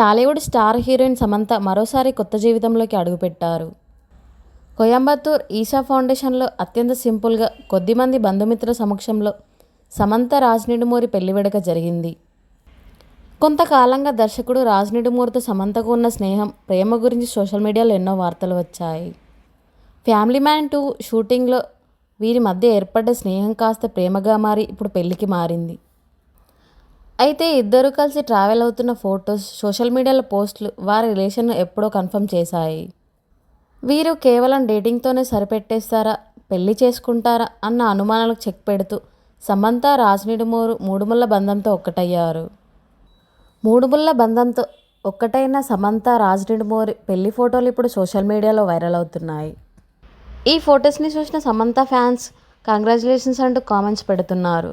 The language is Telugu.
టాలీవుడ్ స్టార్ హీరోయిన్ సమంత మరోసారి కొత్త జీవితంలోకి అడుగుపెట్టారు. కోయంబత్తూర్ ఈషా ఫౌండేషన్లో అత్యంత సింపుల్గా కొద్దిమంది బంధుమిత్రుల సమక్షంలో సమంత రాజనిడుమూరి పెళ్ళి వేడుక జరిగింది. కొంతకాలంగా దర్శకుడు రాజనిడుమూరితో సమంతకు ఉన్న స్నేహం ప్రేమ గురించి సోషల్ మీడియాలో ఎన్నో వార్తలు వచ్చాయి. ఫ్యామిలీ మ్యాన్ టూ షూటింగ్లో వీరి మధ్య ఏర్పడ్డ స్నేహం కాస్త ప్రేమగా మారి ఇప్పుడు పెళ్ళికి మారింది. అయితే ఇద్దరు కలిసి ట్రావెల్ అవుతున్న ఫొటోస్ సోషల్ మీడియాలో పోస్టులు వారి రిలేషన్ను ఎప్పుడో కన్ఫర్మ్ చేశాయి. వీరు కేవలం డేటింగ్తోనే సరిపెట్టేస్తారా పెళ్ళి చేసుకుంటారా అన్న అనుమానాలకు చెక్ పెడుతూ సమంత రాజనిడుమూరు మూడుముళ్ళ బంధంతో ఒక్కటయ్యారు. మూడుముళ్ళ బంధంతో ఒక్కటైన సమంత రాజనిడుమూరి పెళ్ళి ఫోటోలు ఇప్పుడు సోషల్ మీడియాలో వైరల్ అవుతున్నాయి. ఈ ఫొటోస్ని చూసిన సమంత ఫ్యాన్స్ కంగ్రాచులేషన్స్ అంటూ కామెంట్స్ పెడుతున్నారు.